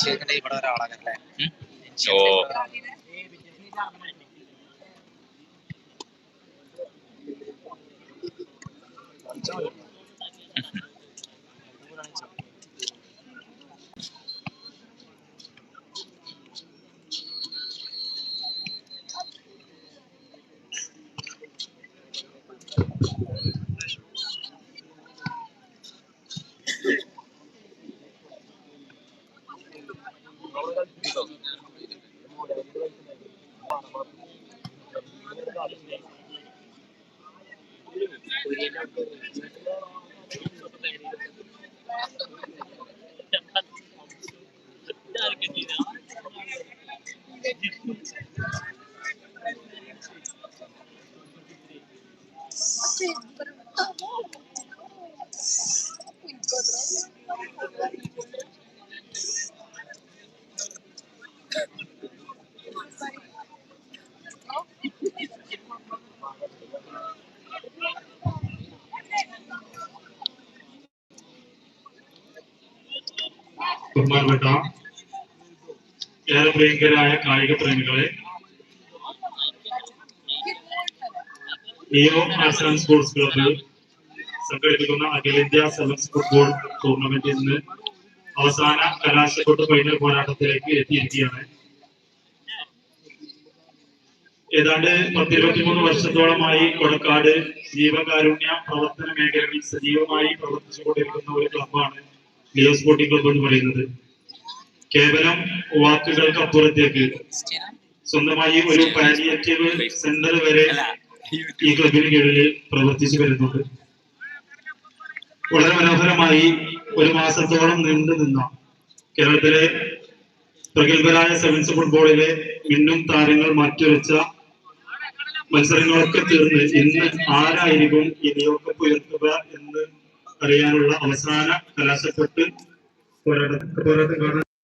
ശേഖരന്റെ ഇവിടെ ഒരാളാകല്ലേ ഓ. Thank you. ബഹുമാനപ്പെട്ട ഏറെ പ്രിയങ്കരായ കായിക പ്രേമികളെ സ്പോർട്സ് ക്ലബ്ബ് സംഘടിപ്പിക്കുന്ന അഖിലേന്ത്യാ സെവൻസ് ഫുട്ബോൾ ടൂർണമെന്റ് ഇന്ന് അവസാന കലാശക്കൊട്ട് ഫൈനൽ പോരാട്ടത്തിലേക്ക് എത്തിയിരിക്കുകയാണ്. ഏതാണ്ട് പത്തിരുപത്തിമൂന്ന് വർഷത്തോളമായി കൊടക്കാട് ജീവകാരുണ്യ പ്രവർത്തന മേഖലകളിൽ സജീവമായി പ്രവർത്തിച്ചുകൊണ്ടിരിക്കുന്ന ഒരു ക്ലബ്ബാണ് ലിയോ സ്പോർട്ടിംഗ് ക്ലബ് എന്ന് പറയുന്നത്. കേവലം വാക്കുകൾക്ക് അപ്പുറത്തേക്ക്. സ്വന്തമായി ഒരു പാലിയേറ്റീവ് സെന്റർ വരെ ഈ ക്ലബിന് കീഴിൽ പ്രവർത്തിച്ചു വരുന്നുണ്ട് വളരെ മനോഹരമായി ഒരു മാസത്തോളം നീണ്ടു നിന്ന കേരളത്തിലെ പ്രഗത്ഭരായ സെവൻസ് ഫുട്ബോളിലെ മിന്നും താരങ്ങൾ മാറ്റിവെച്ച മത്സരങ്ങളൊക്കെ തീർന്ന് ഇന്ന് ആരായിരിക്കും ഈ ലോകകപ്പ് ഉയർത്തുക എന്ന് അറിയാനുള്ള അവസാന കലാശപ്പെട്ട് പോരാട്ടം പോരാട്ടം